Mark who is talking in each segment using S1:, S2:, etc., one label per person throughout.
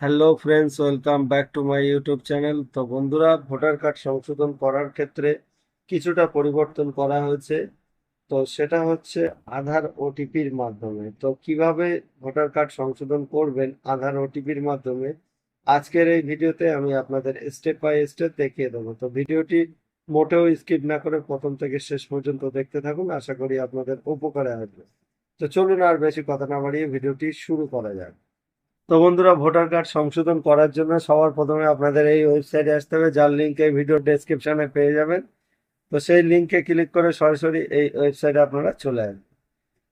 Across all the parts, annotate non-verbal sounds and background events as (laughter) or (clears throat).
S1: Hello friends welcome back to my YouTube channel তো বন্ধুরা, voter card সংশোধন করার ক্ষেত্রে কিছুটা পরিবর্তন করা হয়েছে। তো সেটা হচ্ছে আধার ওটিপির মাধ্যমে। তো কীভাবে ভোটার কার্ড সংশোধন করবেন আধার ওটিপির মাধ্যমে? আজকের এই ভিডিওতে আমি আপনাদের স্টেপ বাই স্টেপ দেখিয়ে দেবো। তো ভিডিওটি মোটেও স্কিপ না করে প্রথম থেকে শেষ পর্যন্ত দেখতে থাকুন, আশা করি আপনাদের উপকারে আসবে। তো চলুন আর বেশি কথা না বাড়িয়ে ভিডিওটি শুরু করা যাক। তো বন্ধুরা, ভোটার কার্ড সংশোধন করার জন্য সবার প্রথমে আপনাদের এই ওয়েবসাইটে আসতে হবে, যার লিঙ্ক এই ভিডিও ডেসক্রিপশনে পেয়ে যাবেন। তো সেই লিঙ্কে ক্লিক করে সরাসরি এই ওয়েবসাইটে আপনারা চলে আসবেন।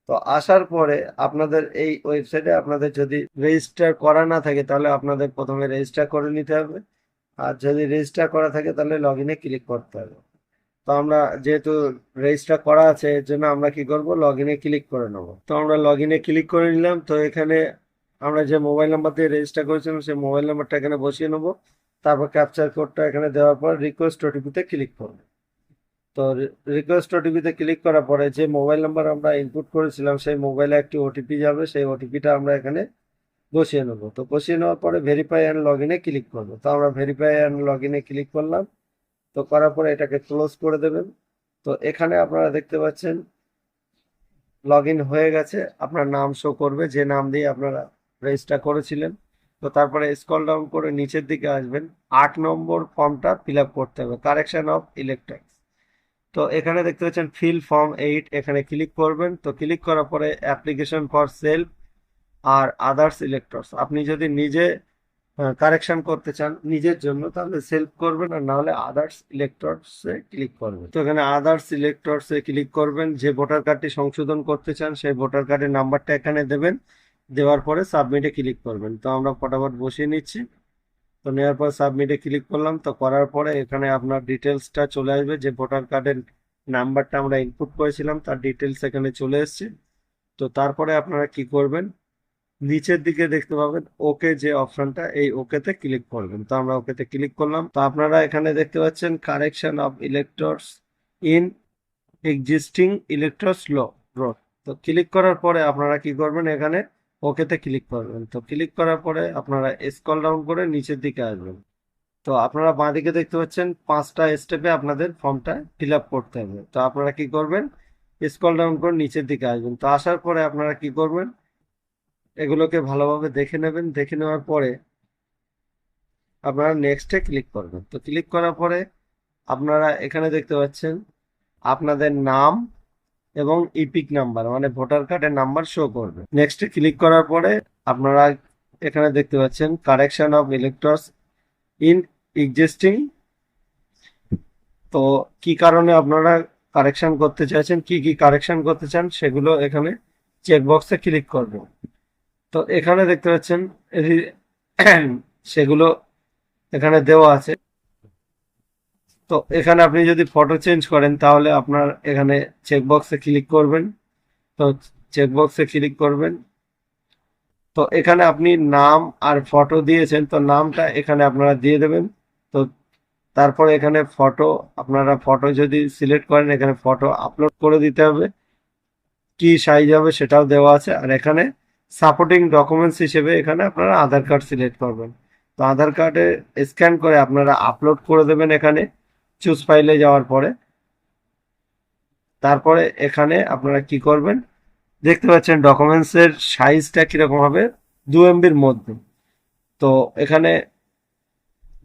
S1: তো আসার পরে আপনাদের এই ওয়েবসাইটে আপনাদের যদি রেজিস্টার করা না থাকে, তাহলে আপনাদের প্রথমে রেজিস্টার করে নিতে হবে। আর যদি রেজিস্টার করা থাকে, তাহলে লগ ইনে ক্লিক করতে হবে। তো আমরা যেহেতু রেজিস্টার করা আছে, এর জন্য আমরা কি করব? লগ ইনে ক্লিক করে নেব। তো আমরা লগ ইনে ক্লিক করে নিলাম। তো এখানে আমরা যে মোবাইল নাম্বার দিয়ে রেজিস্টার করেছিলাম, সেই মোবাইল নাম্বারটা এখানে বসিয়ে নেব। তারপর ক্যাপচার কোডটা এখানে দেওয়ার পর রিকোয়েস্ট ওটিপিতে ক্লিক করব। তো রিকোয়েস্ট ওটিপিতে ক্লিক করার পরে যে মোবাইল নাম্বার আমরা ইনপুট করেছিলাম, সেই মোবাইলে একটি ওটিপি যাবে, সেই ওটিপিটা আমরা এখানে বসিয়ে নেব। তো বসিয়ে নেওয়ার পরে ভেরিফাই অ্যান্ড লগ ইনে ক্লিক করব। তো আমরা ভেরিফাই অ্যান্ড লগ ইনে ক্লিক করলাম। তো করার পরে এটাকে ক্লোজ করে দেবেন। তো এখানে আপনারা দেখতে পাচ্ছেন লগ হয়ে গেছে। আপনার নাম শো করবে, যে নাম দিয়ে আপনারা রেজিস্টার করেছিলেন। তো তারপরে স্কল ডাউন করে নিচের দিকে আসবেন। আট নম্বর ফর্মটা ফিল করতে হবে। কারেকশন অফ ইলেকট্রিক্স তো এখানে দেখতে পাচ্ছেন ফিল ফর্ম এইট এখানে ক্লিক করবেন। তো ক্লিক করার পরে অ্যাপ্লিকেশন ফর সেলফ আর আদার্স ইলেক্টরস আপনি যদি নিজে কারেকশন করতে চান নিজের জন্য, তাহলে সেলফ করবেন আর না হলে আদার্স ইলেক্টরসে ক্লিক করবেন। তো এখানে আদার্স ইলেক্টরসে ক্লিক করবেন। যে ভোটার কার্ডটি সংশোধন করতে চান, সেই ভোটার কার্ডের নাম্বারটা এখানে দেবেন। দেওয়ার পরে সাবমিটে ক্লিক করবেন। তো আমরা ফটাফট বসিয়ে নিচ্ছি। তো নেওয়ার পর সাবমিটে ক্লিক করলাম। তো করার পরে এখানে আপনার ডিটেলসটা চলে আসবে। যে ভোটার কার্ডের নাম্বারটা আমরা ইনপুট করেছিলাম, তার ডিটেলস এখানে চলে এসছে। তো তারপরে আপনারা কি করবেন? নিচের দিকে দেখতে পাবেন ওকে যে অপশনটা এই ওকেতে ক্লিক করবেন। তো আমরা ওকেতে ক্লিক করলাম। তো আপনারা এখানে দেখতে পাচ্ছেন correction of electors in existing electoral roll তো ক্লিক করার পরে আপনারা কি করবেন এখানে ওকেতে ক্লিক করবেন। তো ক্লিক করার পরে আপনারা স্ক্রল ডাউন করে নিচের দিকে আসবেন। তো আপনারা বাঁদিকে দেখতে পাচ্ছেন পাঁচটা স্টেপে আপনাদের ফর্মটা ফিল আপ করতে হবে। তো আপনারা কি করবেন? স্ক্রল ডাউন করে নিচের দিকে আসবেন। তো আসার পরে আপনারা কি করবেন? এগুলোকে ভালোভাবে দেখে নেবেন। দেখে নেওয়ার পরে আপনারা নেক্সটে ক্লিক করবেন। তো ক্লিক করার পরে আপনারা এখানে দেখতে পাচ্ছেন আপনাদের নাম এবং ইপিক নাম্বার মানে ভোটার কার্ডের নাম্বার শো করবে। নেক্সটে ক্লিক করার পরে আপনারা এখানে দেখতে পাচ্ছেন correction of electors in existing তো কি কারণে আপনারা কারেকশন করতে চাইছেন, কি কি কারেকশন করতে চান সেগুলো এখানে চেকবক্সে ক্লিক করবেন তো এখানে দেখতে পাচ্ছেন (clears throat) সেগুলো এখানে দেওয়া আছে। তো এখানে আপনি যদি ফটো চেঞ্জ করেন, তাহলে আপনার এখানে চেকবক্সে ক্লিক করবেন। তো চেকবক্সে ক্লিক করবেন। তো এখানে আপনি নাম আর ফটো দিয়েছেন, তো নামটা এখানে আপনারা দিয়ে দেবেন। তো তারপর এখানে ফটো আপনারা ফটো যদি সিলেক্ট করেন, এখানে ফটো আপলোড করে দিতে হবে। কি সাইজ হবে সেটাও দেওয়া আছে। আর এখানে সাপোর্টিং ডকুমেন্টস হিসেবে এখানে আপনারা আধার কার্ড সিলেক্ট করবেন। তো আধার কার্ডে স্ক্যান করে আপনারা আপলোড করে দেবেন এখানে। চুজ ফাইলে যাওয়ার পরে, তারপরে এখানে আপনারা কি করবেন? দেখতে পাচ্ছেন ডকুমেন্টসের সাইজটা কীরকম হবে? দু এমবির মধ্যে। তো এখানে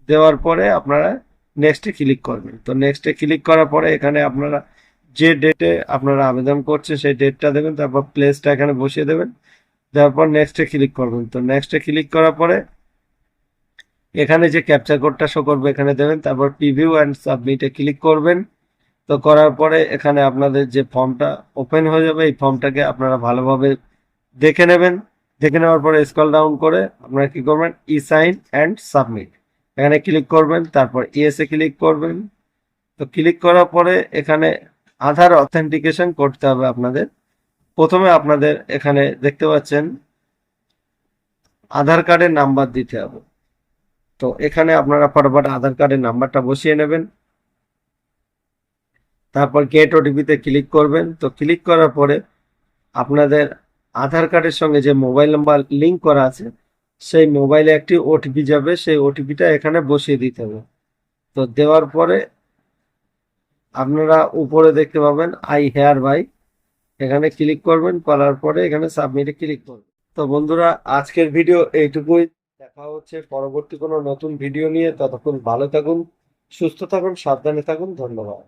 S1: দেওয়ার পরে আপনারা নেক্সটে ক্লিক করবেন। তো নেক্সটে ক্লিক করার পরে এখানে আপনারা যে ডেটে আপনারা আবেদন করছে সেই ডেটটা দেবেন, তারপর প্লেসটা এখানে বসিয়ে দেবেন। দেওয়ার পর নেক্সটে ক্লিক করবেন। তো নেক্সটে ক্লিক করার পরে এখানে যে ক্যাপচার কোডটা শো করবে, এখানে দেবেন, তারপর প্রিভিউ অ্যান্ড সাবমিটে ক্লিক করবেন। তো করার পরে এখানে আপনাদের যে ফর্মটা ওপেন হয়ে যাবে, এই ফর্মটাকে আপনারা ভালোভাবে দেখে নেবেন। দেখে নেওয়ার পরে স্কল ডাউন করে আপনারা কি করবেন? ই সাইন অ্যান্ড সাবমিট এখানে ক্লিক করবেন, তারপর ইএসএ ক্লিক করবেন। তো ক্লিক করার পরে এখানে আধার অথেন্টিকেশন করতে হবে আপনাদের। প্রথমে আপনাদের এখানে দেখতে পাচ্ছেন, আধার কার্ডের নাম্বার দিতে হবে। তো এখানে আপনারা ফটাফট আধার কার্ডের নাম্বারটা বসিয়ে নেবেন। তারপর গেট ওটিপিতে ক্লিক করবেন। তো ক্লিক করার পরে আপনাদের আধার কার্ডের সঙ্গে যে মোবাইল নাম্বার লিঙ্ক করা আছে, সেই মোবাইলে একটি ওটিপি যাবে। সেই ওটিপিটা এখানে বসিয়ে দিতে হবে। তো দেওয়ার পরে আপনারা উপরে দেখতে পাবেন, আই হেয়ার বাই। এখানে ক্লিক করবেন। করার পরে এখানে সাবমিটে ক্লিক করবেন। তো বন্ধুরা, আজকের ভিডিও এইটুকুই। দেখা হচ্ছে। পরবর্তী কোনো নতুন ভিডিও নিয়ে ততক্ষণ ভালো থাকুন, সুস্থ থাকুন, সাবধানে থাকুন। ধন্যবাদ।